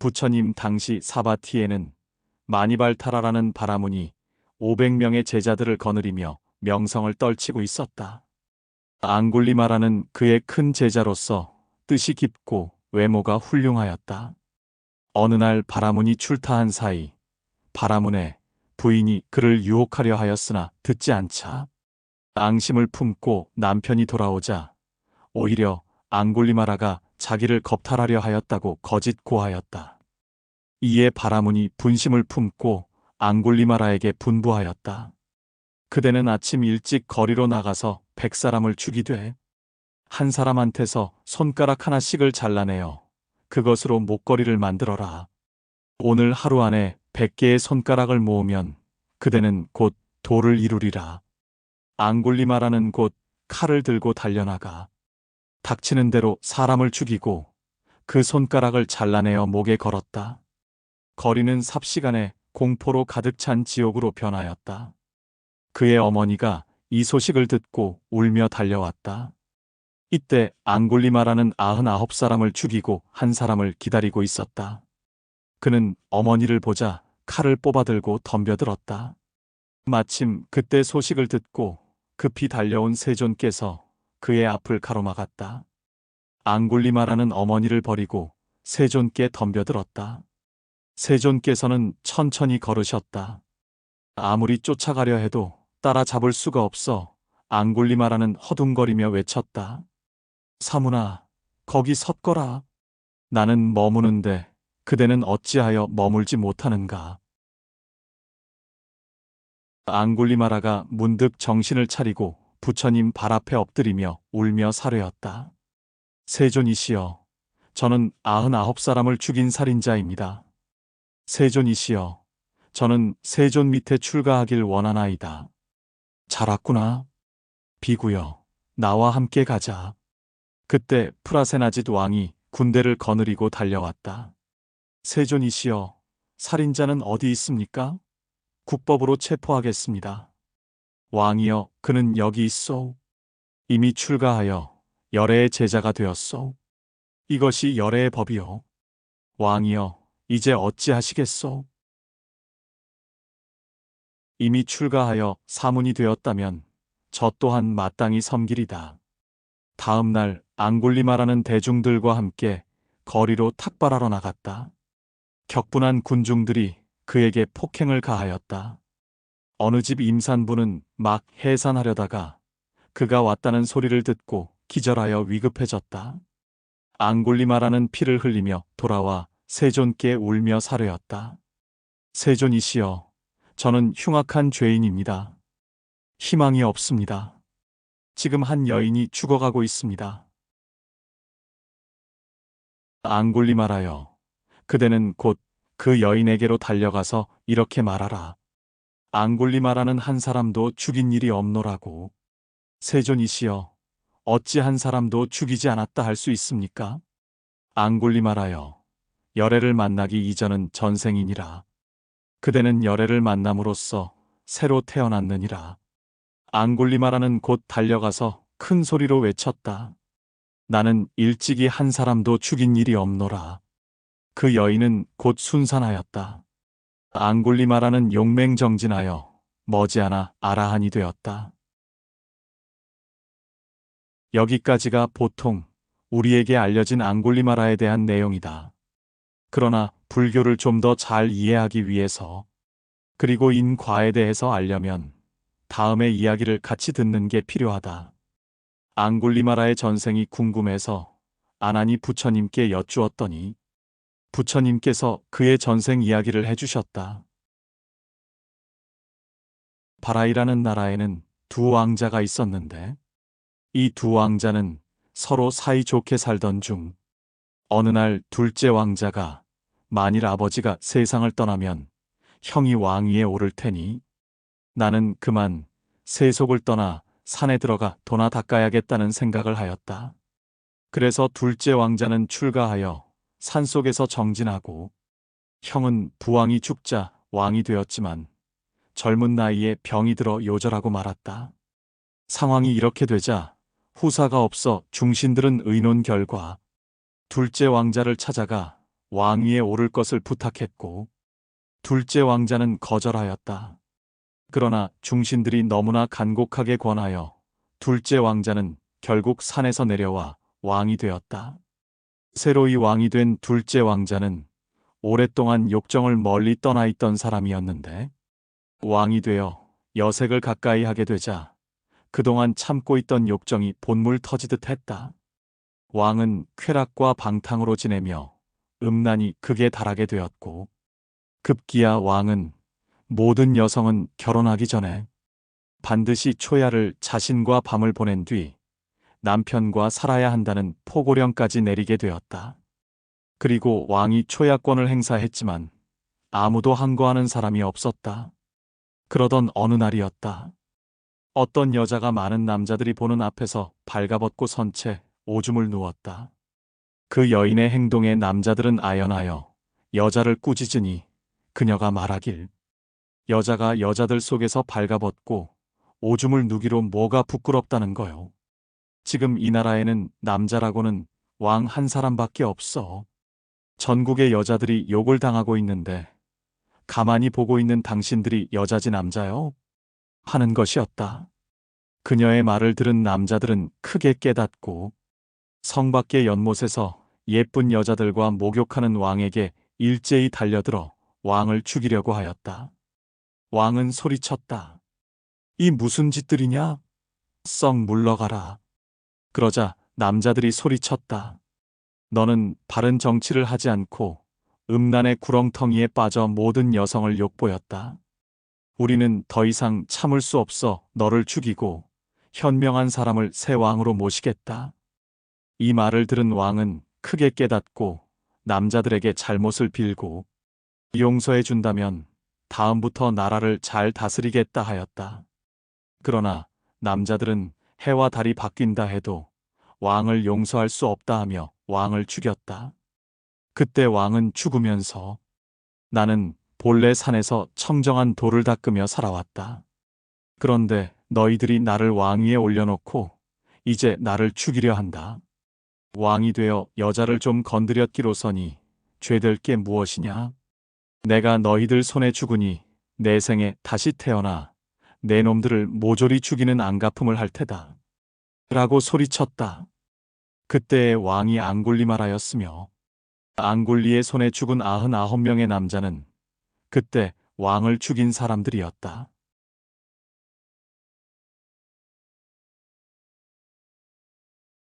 부처님 당시 사바티에는 마니발타라라는 바라문이 500명의 제자들을 거느리며 명성을 떨치고 있었다. 앙굴리마라는 그의 큰 제자로서 뜻이 깊고 외모가 훌륭하였다. 어느 날 바라문이 출타한 사이 바라문의 부인이 그를 유혹하려 하였으나 듣지 않자 앙심을 품고 남편이 돌아오자 오히려 앙굴리마라가 자기를 겁탈하려 하였다고 거짓 고하였다. 이에 바라문이 분심을 품고 앙굴리마라에게 분부하였다. 그대는 아침 일찍 거리로 나가서 백 사람을 죽이되 한 사람한테서 손가락 하나씩을 잘라내어 그것으로 목걸이를 만들어라. 오늘 하루 안에 백 개의 손가락을 모으면 그대는 곧 도를 이루리라. 앙굴리마라는 곧 칼을 들고 달려나가 닥치는 대로 사람을 죽이고 그 손가락을 잘라내어 목에 걸었다. 거리는 삽시간에 공포로 가득 찬 지옥으로 변하였다. 그의 어머니가 이 소식을 듣고 울며 달려왔다. 이때 앙굴리마라는 아흔아홉 사람을 죽이고 한 사람을 기다리고 있었다. 그는 어머니를 보자 칼을 뽑아들고 덤벼들었다. 마침 그때 소식을 듣고 급히 달려온 세존께서 그의 앞을 가로막았다. 앙굴리마라는 어머니를 버리고 세존께 덤벼들었다. 세존께서는 천천히 걸으셨다. 아무리 쫓아가려 해도 따라잡을 수가 없어 앙굴리마라는 허둥거리며 외쳤다. 사문아, 거기 섰거라. 나는 머무는데 그대는 어찌하여 머물지 못하는가. 앙굴리마라가 문득 정신을 차리고 부처님 발 앞에 엎드리며 울며 사뢰었다. 세존이시여, 저는 아흔아홉 사람을 죽인 살인자입니다. 세존이시여, 저는 세존 밑에 출가하길 원하나이다. 잘 왔구나. 비구여, 나와 함께 가자. 그때 프라세나짓 왕이 군대를 거느리고 달려왔다. 세존이시여, 살인자는 어디 있습니까? 국법으로 체포하겠습니다. 왕이여, 그는 여기 있소. 이미 출가하여 열애의 제자가 되었소. 이것이 열애의 법이요. 왕이여, 이제 어찌하시겠소? 이미 출가하여 사문이 되었다면 저 또한 마땅히 섬기리다. 다음 날 앙굴리마라는 대중들과 함께 거리로 탁발하러 나갔다. 격분한 군중들이 그에게 폭행을 가하였다. 어느 집 임산부는 막 해산하려다가 그가 왔다는 소리를 듣고 기절하여 위급해졌다. 앙굴리마라는 피를 흘리며 돌아와 세존께 울며 사뢰었다. 세존이시여, 저는 흉악한 죄인입니다. 희망이 없습니다. 지금 한 여인이 죽어가고 있습니다. 앙굴리마라여, 그대는 곧 그 여인에게로 달려가서 이렇게 말하라. 앙굴리마라는 한 사람도 죽인 일이 없노라고. 세존이시여, 어찌 한 사람도 죽이지 않았다 할 수 있습니까? 앙굴리마라여, 열애를 만나기 이전은 전생이니라. 그대는 열애를 만남으로써 새로 태어났느니라. 앙굴리마라는 곧 달려가서 큰 소리로 외쳤다. 나는 일찍이 한 사람도 죽인 일이 없노라. 그 여인은 곧 순산하였다. 앙굴리마라는 용맹 정진하여 머지않아 아라한이 되었다. 여기까지가 보통 우리에게 알려진 앙굴리마라에 대한 내용이다. 그러나 불교를 좀 더 잘 이해하기 위해서 그리고 인과에 대해서 알려면 다음의 이야기를 같이 듣는 게 필요하다. 앙굴리마라의 전생이 궁금해서 아나니 부처님께 여쭈었더니 부처님께서 그의 전생 이야기를 해주셨다. 바라이라는 나라에는 두 왕자가 있었는데 이 두 왕자는 서로 사이좋게 살던 중 어느 날 둘째 왕자가 만일 아버지가 세상을 떠나면 형이 왕위에 오를 테니 나는 그만 세속을 떠나 산에 들어가 도나 닦아야겠다는 생각을 하였다. 그래서 둘째 왕자는 출가하여 산속에서 정진하고 형은 부왕이 죽자 왕이 되었지만 젊은 나이에 병이 들어 요절하고 말았다. 상황이 이렇게 되자 후사가 없어 중신들은 의논 결과 둘째 왕자를 찾아가 왕위에 오를 것을 부탁했고, 둘째 왕자는 거절하였다. 그러나 중신들이 너무나 간곡하게 권하여 둘째 왕자는 결국 산에서 내려와 왕이 되었다. 새로이 왕이 된 둘째 왕자는 오랫동안 욕정을 멀리 떠나 있던 사람이었는데 왕이 되어 여색을 가까이 하게 되자 그동안 참고 있던 욕정이 본물 터지듯 했다. 왕은 쾌락과 방탕으로 지내며 음란이 극에 달하게 되었고 급기야 왕은 모든 여성은 결혼하기 전에 반드시 초야를 자신과 밤을 보낸 뒤 남편과 살아야 한다는 포고령까지 내리게 되었다. 그리고 왕이 초야권을 행사했지만 아무도 항거하는 사람이 없었다. 그러던 어느 날이었다. 어떤 여자가 많은 남자들이 보는 앞에서 발가벗고 선 채 오줌을 누웠다. 그 여인의 행동에 남자들은 아연하여 여자를 꾸짖으니 그녀가 말하길 여자가 여자들 속에서 발가벗고 오줌을 누기로 뭐가 부끄럽다는 거요. 지금 이 나라에는 남자라고는 왕 한 사람밖에 없어. 전국의 여자들이 욕을 당하고 있는데 가만히 보고 있는 당신들이 여자지 남자요? 하는 것이었다. 그녀의 말을 들은 남자들은 크게 깨닫고 성 밖의 연못에서 예쁜 여자들과 목욕하는 왕에게 일제히 달려들어 왕을 죽이려고 하였다. 왕은 소리쳤다. 이 무슨 짓들이냐? 썩 물러가라. 그러자 남자들이 소리쳤다. 너는 바른 정치를 하지 않고 음란의 구렁텅이에 빠져 모든 여성을 욕보였다. 우리는 더 이상 참을 수 없어 너를 죽이고 현명한 사람을 새 왕으로 모시겠다. 이 말을 들은 왕은 크게 깨닫고 남자들에게 잘못을 빌고 용서해 준다면 다음부터 나라를 잘 다스리겠다 하였다. 그러나 남자들은 해와 달이 바뀐다 해도 왕을 용서할 수 없다 하며 왕을 죽였다. 그때 왕은 죽으면서 나는 본래 산에서 청정한 돌을 닦으며 살아왔다. 그런데 너희들이 나를 왕위에 올려놓고 이제 나를 죽이려 한다. 왕이 되어 여자를 좀 건드렸기로서니 죄될 게 무엇이냐? 내가 너희들 손에 죽으니 내 생에 다시 태어나 내 놈들을 모조리 죽이는 안가품을 할 테다. 라고 소리쳤다. 그때의 왕이 앙굴리말하였으며 앙굴리의 손에 죽은 아흔아홉 명의 남자는 그때 왕을 죽인 사람들이었다.